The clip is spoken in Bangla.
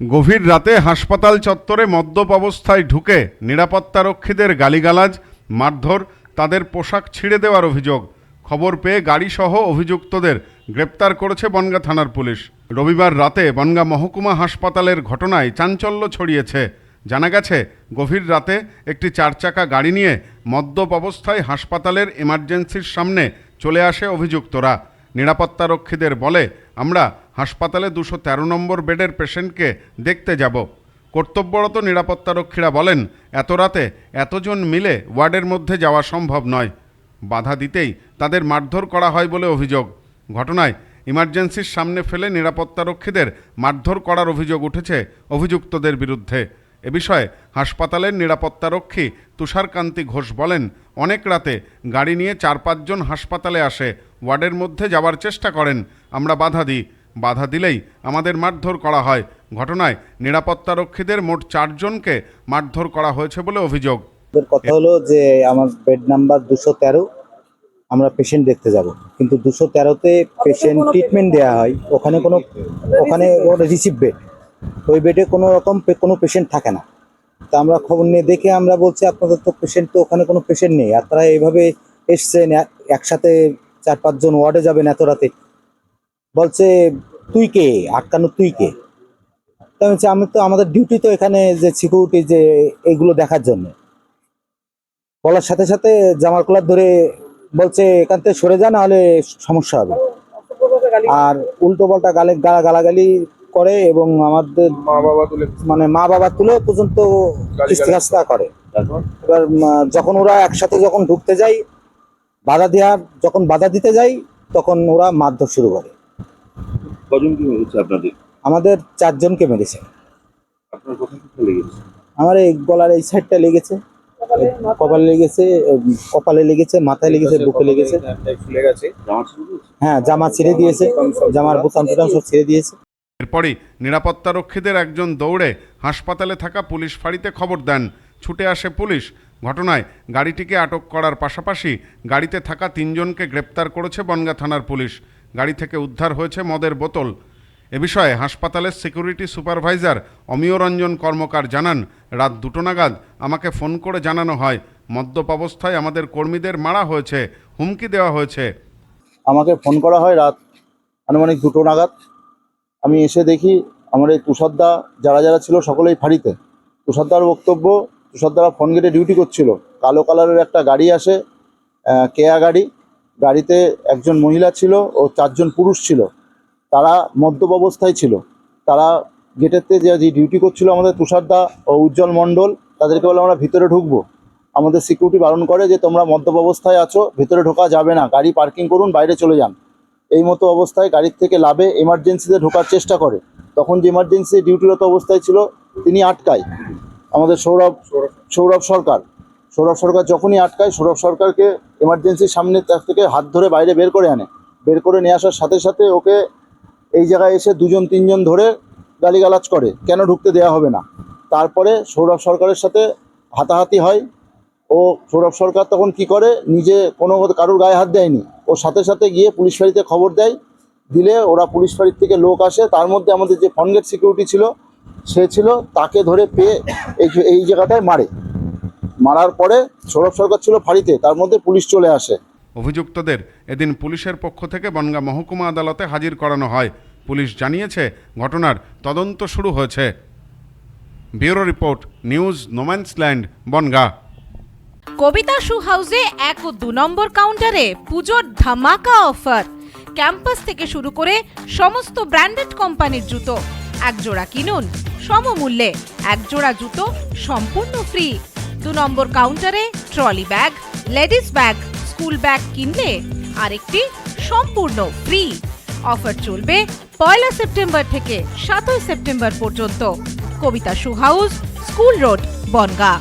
গভীর রাতে হাসপাতাল চত্বরে মদ্যপ অবস্থায় ঢুকে নিরাপত্তারক্ষীদের গালিগালাজ, মারধর, তাদের পোশাক ছিঁড়ে দেওয়ার অভিযোগ। খবর পেয়ে গাড়িসহ অভিযুক্তদের গ্রেপ্তার করেছে বনগা থানার পুলিশ। রবিবার রাতে বনগা মহকুমা হাসপাতালের ঘটনায় চাঞ্চল্য ছড়িয়েছে। জানা গেছে, গভীর রাতে একটি চারচাকা গাড়ি নিয়ে মদ্যপ অবস্থায় হাসপাতালের এমার্জেন্সির সামনে চলে আসে অভিযুক্তরা। নিরাপত্তারক্ষীদের বলে, আমরা হাসপাতালে দুশো তেরো নম্বর বেডের পেশেন্টকে দেখতে যাব। কর্তব্যরত নিরাপত্তারক্ষীরা বলেন, এত রাতে এতজন মিলে ওয়ার্ডের মধ্যে যাওয়া সম্ভব নয়। বাধা দিতেই তাদের মারধর করা হয় বলে অভিযোগ। ঘটনায় ইমার্জেন্সির সামনে ফেলে নিরাপত্তারক্ষীদের মারধর করার অভিযোগ উঠেছে অভিযুক্তদের বিরুদ্ধে। এ বিষয়ে হাসপাতালের নিরাপত্তারক্ষী তুষারকান্তি ঘোষ বলেন, অনেক রাতে গাড়ি নিয়ে চার পাঁচজন হাসপাতালে আসে, ওয়ার্ডের মধ্যে যাওয়ার চেষ্টা করেন, আমরা বাধা দিই। বাধা দিলেই আমাদের মারধর করা হয়। ঘটনায় নিরাপত্তারক্ষীদের মোট চারজনকে মারধর করা হয়েছে বলে অভিযোগ। কথা হলো যে, আমার বেড নাম্বার দুশো তেরো, আমরা পেশেন্ট দেখতে যাব। কিন্তু দুশো তেরোতে পেশেন্ট ট্রিটমেন্ট দেওয়া হয়, ওখানে কোনো ওখানে রিসিভ বেড ওই বেডে কোনো রকম কোনো পেশেন্ট থাকে না। তা আমরা খবর নিয়ে দেখে আমরা বলছি আপনাদের তো পেশেন্ট তো ওখানে কোনো পেশেন্ট নেই। আপনারা এইভাবে এসছেন এক- একসাথে চার পাঁচজন ওয়ার্ডে যাবেন এত রাতে। বলছে তুই কে? আটকানো তুই কে? তা বলছি, আমি তো আমাদের ডিউটি তো এখানে যে সিকিউরিটি যে এইগুলো দেখার জন্য। বলার সাথে সাথে জামার কলার ধরে বলছে এখান থেকে সরে যা নাহলে সমস্যা হবে। আর উল্টো পাল্টা গালে গালা গালাগালি করে এবং আমাদের মা বাবা তুলে মানে মা বাবা তুলে পর্যন্ত কিস্তিকাস্তা করে। এবার যখন ওরা একসাথে যখন ঢুকতে যায় বাধা দেওয়ার যখন বাধা দিতে যাই তখন ওরা মারধর শুরু করে। আপনাদের? আমাদের চারজনকে মেরেছে। আপনার কোথায় কোথায় লেগেছে? আমার এই গলার এই সাইডটা লেগেছে কপালে লেগেছে কপালে লেগেছে মাথায় লেগেছে বুকে লেগেছে। হ্যাঁ জামা ছিঁড়ে দিয়েছে জামার বোতাম টোতাম সব ছিঁড়ে দিয়েছে। এরপরই নিরাপত্তারক্ষীদের একজন দৌড়ে হাসপাতালে থাকা পুলিশ ফাঁড়িতে খবর দেন। ছুটে আসে পুলিশ। ঘটনায় গাড়িটিকে আটক করার পাশাপাশি গাড়িতে থাকা তিনজনকে গ্রেপ্তার করেছে বনগা থানার পুলিশ। গাড়ি থেকে উদ্ধার হয়েছে মদের বোতল। এ বিষয়ে হাসপাতালের সিকিউরিটি সুপারভাইজার অমিয় রঞ্জন কর্মকার জানান, রাত দুটো নাগাদ আমাকে ফোন করে জানানো হয়, মদ্যপ অবস্থায় আমাদের কর্মীদের মারা হয়েছে, হুমকি দেওয়া হয়েছে। আমাকে ফোন করা হয় রাত আনুমানিক দুটো নাগাদ। আমি এসে দেখি আমার এই তুষারদা যারা যারা ছিল সকলেই ফাঁড়িতে। তুষারদার বক্তব্য, তুষারদারা ফোন গেটে ডিউটি করছিল। কালো কালারের একটা গাড়ি আসে কেয়া গাড়ি। গাড়িতে একজন মহিলা ছিল ও চারজন পুরুষ ছিল। তারা মদ্যপ অবস্থায় ছিল। তারা গেটেতে যে যে ডিউটি করছিল আমাদের তুষারদা ও উজ্জ্বল মণ্ডল, তাদেরকে বলে আমরা ভিতরে ঢুকবো। আমাদের সিকিউরিটি বারণ করে যে, তোমরা মদ্যপ অবস্থায় আছো, ভিতরে ঢোকা যাবে না। গাড়ি পার্কিং করুন, বাইরে চলে যান। এই মতো অবস্থায় গাড়ির থেকে লাভে এমার্জেন্সিতে ঢোকার চেষ্টা করে। তখন যে এমার্জেন্সি ডিউটিরত অবস্থায় ছিল, তিনি আটকায়। আমাদের সৌরভ সৌরভ সরকার। সৌরভ সরকার যখনই আটকায়, সৌরভ সরকারকে এমার্জেন্সির সামনে তার থেকে হাত ধরে বাইরে বের করে আনে। বের করে নিয়ে আসার সাথে সাথে ওকে এই জায়গায় এসে দুজন, তিনজন ধরে গালিগালাজ করে, কেন ঢুকতে দেওয়া হবে না? তারপরে সৌরভ সরকারের সাথে হাতাহাতি হয়। ও সৌরভ সরকার তখন কি করে? নিজে কোনো কারোর গায়ে হাত দেয়নি। ও সাথে সাথে গিয়ে পুলিশ ফাঁড়িতে খবর দেয়। দিলে ওরা পুলিশ ফাঁড়ির থেকে লোক আসে। তার মধ্যে আমাদের যে ফনগেট সিকিউরিটি ছিল, সে ছিল, তাকে ধরে পেয়ে এই এই জায়গাটায় মারে। মারার পরে সৌরভ সরকার ছিল ফাঁড়িতে, তার মধ্যে পুলিশ চলে আসে। অভিযুক্তদের এদিন পুলিশের পক্ষ থেকে বনগা মহকুমা আদালতে হাজির করানো হয়। পুলিশ জানিয়েছে, ঘটনার তদন্ত শুরু হয়েছে। Bureau report, news, no man's land, Bangaon. Kabita shoe হাউসে এক ও দু নম্বর কাউন্টারে পুজোর ধামাকা অফার। ক্যাম্পাস থেকে শুরু করে সমস্ত ব্র্যান্ডেড কোম্পানির জুতো, এক জোড়া কিনুন, সমমূল্যে এক জোড়া জুতো সম্পূর্ণ ফ্রি। দু নম্বর কাউন্টারে trolley bag, ladies bag, school bag কিনলে আরেকটি সম্পূর্ণ ফ্রি। অফার চলবে পয়লা সেপ্টেম্বর থেকে সাতই সেপ্টেম্বর পর্যন্ত। Kabita shoe house, school road, Bangaon.